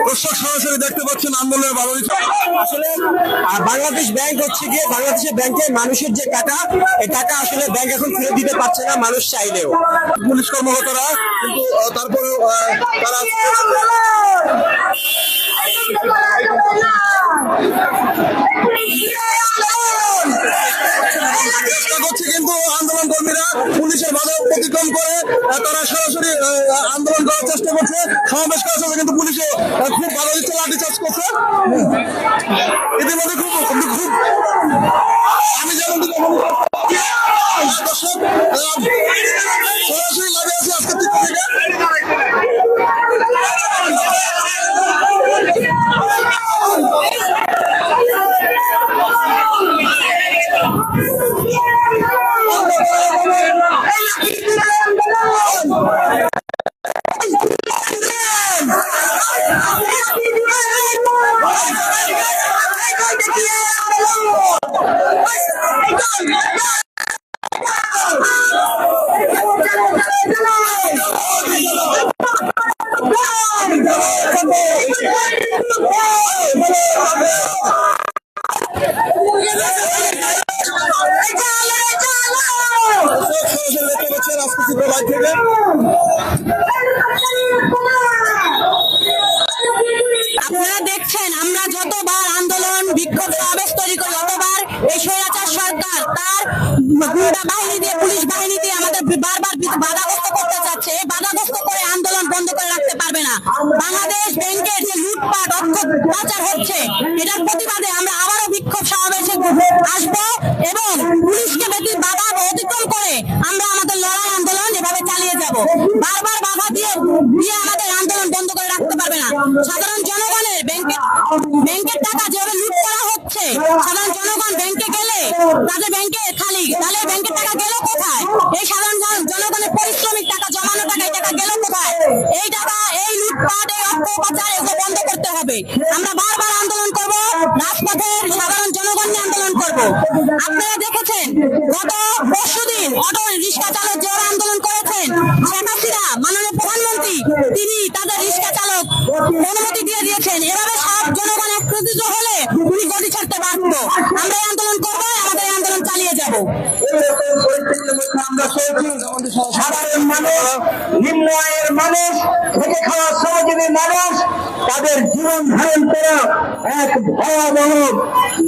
দর্শক সরাসরি দেখতে পাচ্ছেন আন্দোলনের বারো আসলে বাংলাদেশ ব্যাংক হচ্ছে গিয়ে বাংলাদেশের ব্যাংকে মানুষের যে টাকা এই টাকা আসলে ব্যাংক এখন ফেরত দিতে পারছে না মানুষ চাইলেও পুলিশ কর্মকর্তারা কিন্তু আহ, তারপরেও তারা চেষ্টা করছে কিন্তু আন্দোলন কর্মীরা, পুলিশের বাধা অতিক্রম করে তারা সরাসরি আন্দোলন করার চেষ্টা করছে। সমাবেশ করার কিন্তু পুলিশে খুব ভালো দিচ্ছে, লাঠি চার্জ করছে। ইতিমধ্যে খুব খুব আমি যেমন সরাসরি লাভে আছি আজকে থেকে। বন্ধ করে রাখতে পারবে না। বাংলাদেশ বারবার আন্দোলন করব রাজপথের সাধারণ জনগণ আন্দোলন করব। আপনারা দেখেছেন, গত পরশুদিন অটো রিক্সা চালক যে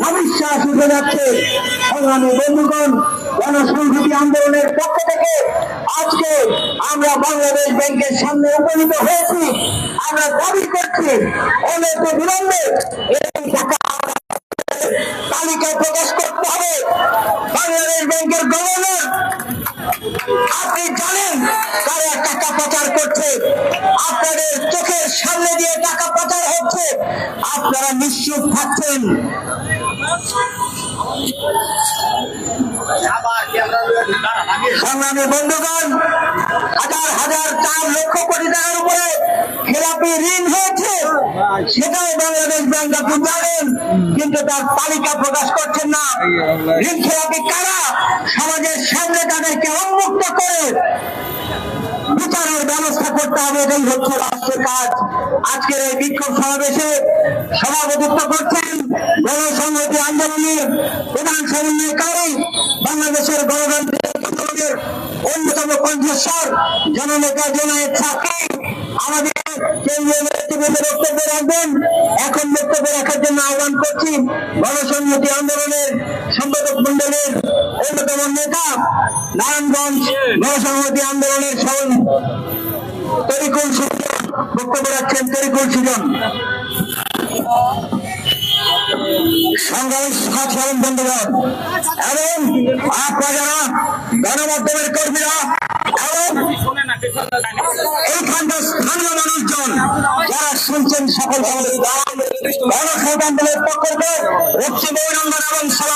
অবিশ্বাস উঠে যাচ্ছে। সংগ্রামী বন্ধুগণ, গণসংহতি আন্দোলনের পক্ষ থেকে আজকে আমরা বাংলাদেশ ব্যাংকের সামনে উপনীত হয়েছি। আমরা দাবি করছি অনেক বিলম্বে এই তালিকা প্রকাশ করতে হবে। বাংলাদেশ ব্যাংকের গভর্নর, আপনি জানেন কারা টাকা পাচার করছে? আপনাদের চোখের সামনে দিয়ে টাকা পাচার হচ্ছে। আপনারা নিশ্চিত সংগ্রামী বন্ধুগণ হাজার হাজার চার লক্ষ কোটি টাকার উপরে খেলাপি ঋণ হয়েছে। সেটাই বাংলাদেশ ব্যাংক আপনি জানেন কিন্তু তার তালিকা প্রকাশ করছেন না। ঋণ খেলাপি কারা? সমাজের সামনে তাদেরকে উন্মুক্ত করে বিচারের ব্যবস্থা করতে হবে এটাই হচ্ছে রাষ্ট্রের কাজ। আজকের এই বিক্ষোভ সমাবেশে সভাপতিত্ব করছেন গণসংহতি আন্দোলনের প্রধান সমন্বয়কারী বাংলাদেশের গণতান্ত্রিক অন্যতম কণ্ঠস্বর জননেতা জনায়েত সাকি। আমাদের বক্তব্য এখন বক্তব্য রাখার জন্য আহ্বান করছি গণসংহতি আন্দোলনের সম্পাদক মন্ডলের অন্যতম নেতা নারায়ণগঞ্জ গণসংহতি আন্দোলনের সহ তরিকুল বক্তব্য রাখছেন তরিকুল সুজন। সংগ্রামী সাধারণ বন্ধুগণ। এবং আপনারা গণমাধ্যমের কর্মীরা এবং এইখানকার স্থানীয় মানুষজন যারা শুনছেন সকল গণসংহতি আন্দোলনের পক্ষ থেকে উচ্চ অভিনন্দন এবং সালাম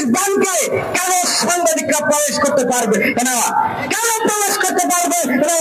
বাংলাদেশ ব্যাংকে কেন সাংবাদিকরা প্রবেশ করতে পারবে? না কেন প্রবেশ করতে পারবে? না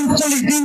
শেখ উনচল্লিশ দিন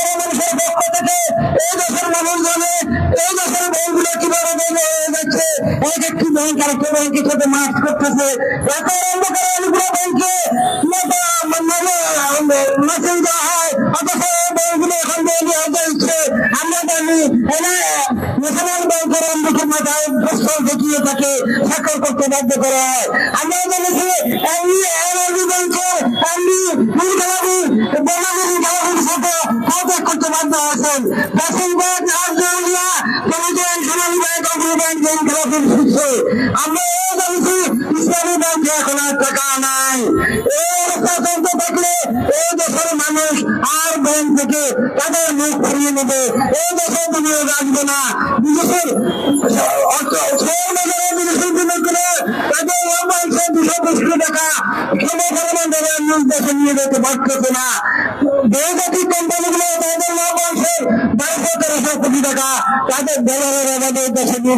এই দেশের মানুষ জানে, এই দেশের কীভাবে যাচ্ছে এক একটি ব্যাংক আরেকটি ব্যাংকের সাথে করতেছে। এত ব্যাংকে আমরা জানি ন্যাশনাল করতে বাধ্য করা আমরা জেনেছি এমনি এনআরবি ব্যাংকের এমনি মুরগাবাবু বনাগুড়ি গালাগুড়ির সাথে কন্ট্যাক্ট করতে বাধ্য হয়েছেন বেসিক ব্যাংক আর্জেন্টিনা কমিটেন সোনালী ব্যাংক অগ্রী ব্যাংক ব্যাংক খেলাফির শীর্ষে আমরা এও জানছি ইসলামী ব্যাংকে এখন আর টাকা নাই এই অবস্থা চলতে থাকলে এই মানুষ আর ব্যাংক থেকে তাদের মুখ ফিরিয়ে নেবে। এই দেশের বিনিয়োগ আসবে না। বিদেশের বিদেশের বিনিয়োগ করে। তাদের লভ্যাংশে দুশো কোটি টাকা দেবে নিজ দেশে নিয়ে যেতে পারতেছে না। বহুজাতিক কোম্পানিগুলো তাদের লভ্যাংশের বাইশশো তেরোশো কোটি টাকা তাদের ডলারের আমাদের দেশে নিয়ে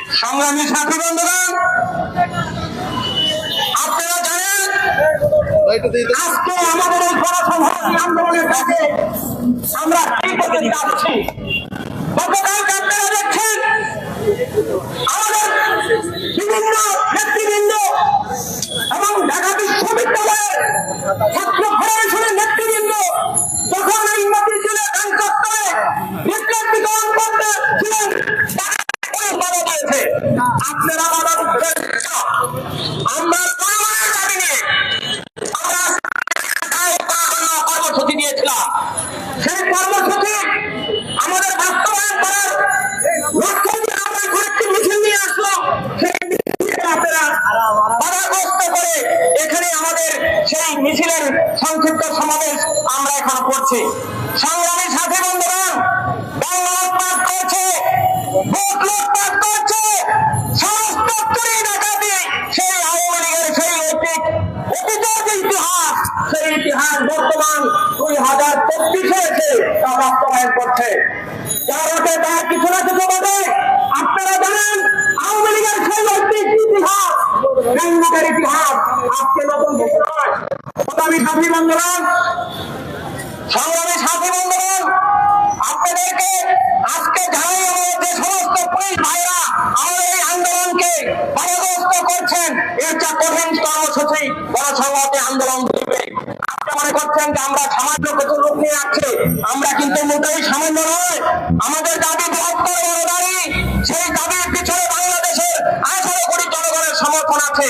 সংগ্রামী বন্ধুগণ আপনারা জানেন, আজকে আমাদের এই আন্দোলনের আমরা কি করতে চাচ্ছি গতকালকে আপনারা দেখছেন বিভিন্ন নেতৃবৃন্দ এবং ঢাকা বিশ্ববিদ্যালয়ের ছাত্র ফেডারেশনের নেতৃবৃন্দ যখন এই মতিঝিলে কাঞ্চত্বরে বিপ্লব বিতরণ করতেছিলেন তারা বাধা দিয়েছে আপনারা বাধা আজকে মনে সামান্য লোক নিয়ে আসছি আমরা কিন্তু মোটেই নয়, আমাদের দাবি বড় দাবি সেই দাবির পিছনে বাংলাদেশের আঠারো কোটি জনগণের সমর্থন আছে।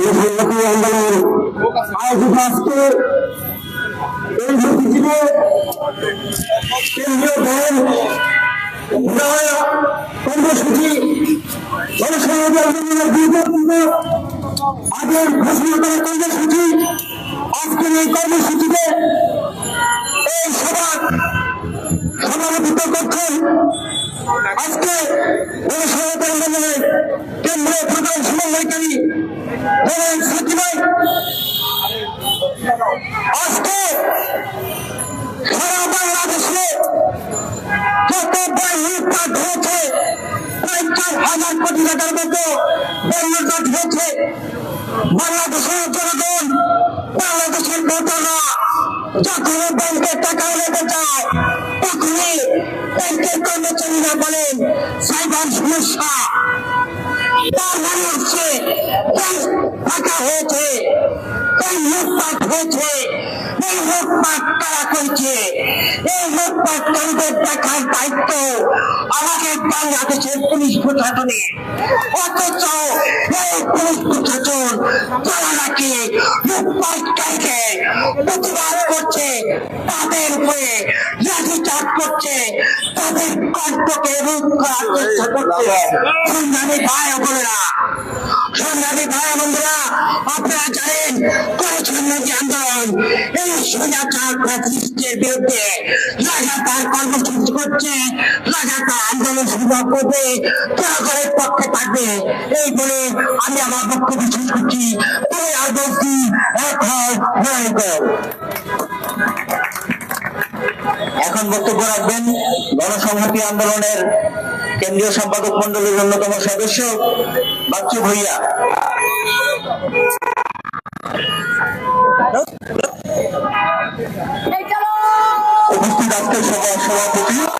এই আন্দোলন আয়োজিত আজকে এই কেন্দ্রীয় দল কর্মসূচি গণসংহতি আন্দোলনের গুরুত্বপূর্ণ আগের ঘোষণা করা কর্মসূচি আজকের এই কর্মসূচিতে এই সভা সভাপতিত্ব করছেন আজকে গণসংহতি আন্দোলনের কেন্দ্রীয় প্রধান সমন্বয়কারী জনাব সাকিব ভাই আজকে সারা বাংলাদেশে যত লুটপাট হয়েছে প্রায় চার হাজার কোটি টাকার মতো লুটপাট হয়েছে বাংলাদেশের জনগণ বাংলাদেশের ভোটাররা যখনই কর্মচারীরা বলেন সাইবার সমস্যা। মানে হয়েছে এই তারা এই দায়িত্ব পুলিশ প্রশাসনের অথচ পুলিশ তারা প্রতিবাদ করছে, তাদের উপরে লাঠিচার্জ করছে, তাদের কণ্ঠকে রোধ করছে। সংগ্রামী ভাই বোনেরা, সংগ্রামী ভাই বন্ধুরা, আপনারা জানেন আন্দোলন? পক্ষে থাকবে। এই বলে আমি আমার বক্তব্য শেষ করছি। আর বলছি এখন নারায়ণগঞ্জ এখন বক্তব্য রাখবেন গণসংহতি আন্দোলনের কেন্দ্রীয় সম্পাদক মন্ডলীর অন্যতম সদস্য বাচ্চু ভূঁইয়া। উপস্থিত আজকের সভাপতি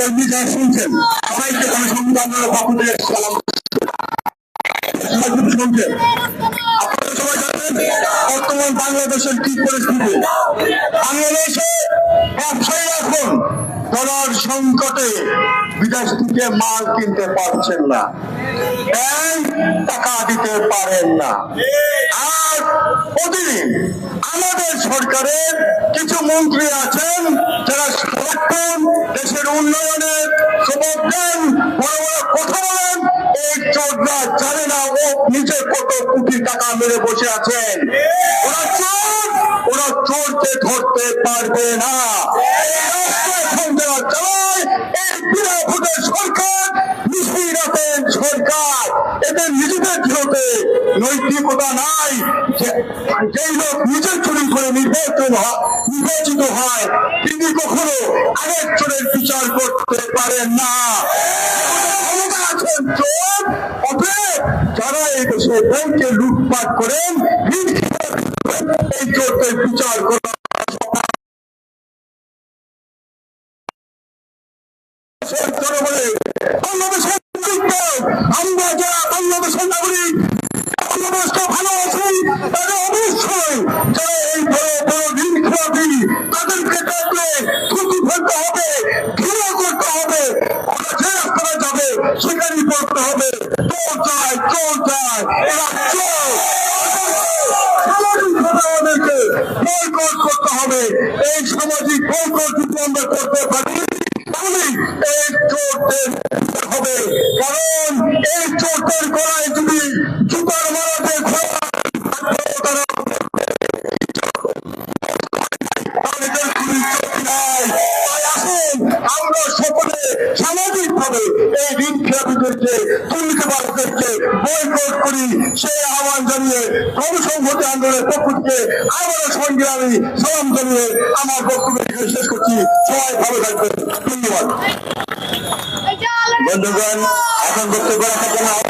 কর্মী যারা শুনছেন সবাইকে আন্দোলনের পক্ষ থেকে সালাম শুনছেন বর্তমান বাংলাদেশের কি পরিস্থিতি? বাংলাদেশে ব্যবসায়ী এখন ডলার সংকটে। বিদেশ থেকে মাল কিনতে পারছেন না। টাকা দিতে পারেন না। আর প্রতিদিন আমাদের সরকারের কিছু মন্ত্রী আছেন, যারা সারাক্ষণ দেশের উন্নয়নের শপথ দেন, বড় বড় কথা বলেন, এই চোররা জানে না ও নিজে কত কোটি টাকা মেরে বসে আছেন। ওরা চোর, ওরা ধরতে পারবে না এই রাষ্ট্র এখন যারা চালায় এই বিনা ভোটের সরকার মিশিয়ে রাখেন সরকার এদের নিজেদের বিরুদ্ধে নৈতিকতা নাই। নিজের চুরি করে নির্বাচিত হয় তিনি কখনো আরেক বিচার করতে পারেন না। যারা এই দেশে ব্যাংকে লুটপাট করেন, এই চোরদের বিচার করা আমরা যারা খেলাপিদেরকে দুর্নীতিবাদদেরকে বয়কট করি সেই আহ্বান জানিয়ে গণসংহতি আন্দোলনের পক্ষ থেকে আবারও আমি সালাম জানিয়ে আমার বক্তব্য শেষ করছি। সবাই ভালো থাকবেন। ধন্যবাদ। বন্ধুগণ এখন বক্তব্য রাখার জন্য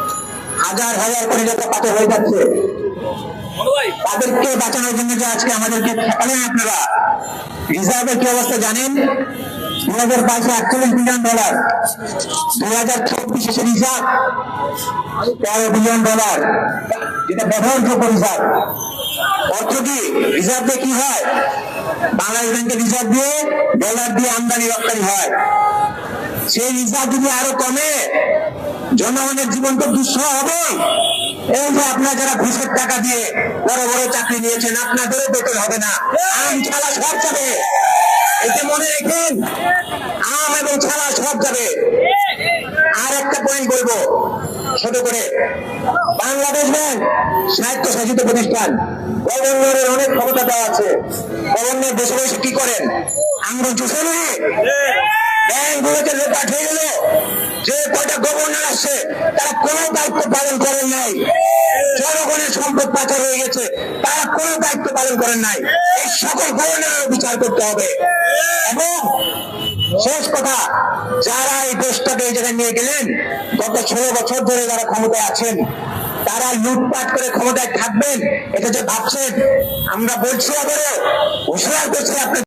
হাজার হাজার কোটি টাকা পাতে হয়ে যাচ্ছে। তাদেরকে বাঁচানোর জন্য যে আজকে আমাদেরকে ঠেকালেন আপনারা। রিজার্ভের কি অবস্থা জানেন? দু হাজার বাইশে আটচল্লিশ বিলিয়ন ডলার। দু হাজার চব্বিশে রিজার্ভ। তেরো বিলিয়ন ডলার। যেটা ব্যবহারযোগ্য রিজার্ভ। অর্থ কি? রিজার্ভ দিয়ে কি হয়? বাংলাদেশ ব্যাংকের রিজার্ভ দিয়ে, ডলার দিয়ে আমদানি রপ্তানি হয়। সেই রিজার্ভ যদি আরও কমে জনগণের জীবন তো দুঃসহ হবে এই যে আপনারা যারা ঘুষের টাকা দিয়ে বড় বড় চাকরি নিয়েছেন, আপনাদেরও বেতন হবে না। আম ছাড়া সব যাবে। এতে মনে রেখেন, আম এবং ছাড়া সব যাবে। আর একটা পয়েন্ট বলব, ছোট করে। বাংলাদেশ ব্যাংক স্বায়ত্তশাসিত প্রতিষ্ঠান। গভর্নরের অনেক ক্ষমতা দেওয়া আছে। গভর্নর বসে বসে কি করেন? চুষে নিয়ে? ব্যাংকগুলোকে রেকর্ড হয়ে গেল যে কয়টা গভর্নর আসছে, তারা কোনো দায়িত্ব পালন করেন নাই। জনগণের সম্পদ পাচার হয়ে গেছে, তারা কোনো দায়িত্ব পালন করেন নাই। এই সকল গভর্নরের বিচার করতে হবে। এবং শেষ কথা, যারা এই দেশটাকে এই জায়গায় নিয়ে গেলেন, গত ষোলো বছর ধরে যারা ক্ষমতায় আছেন, তারা লুটপাট করে ক্ষমতায় থাকবেন, এটা যে ভাবছেন, আমরা বলছি আবারও ঘোষণা করছি আপনার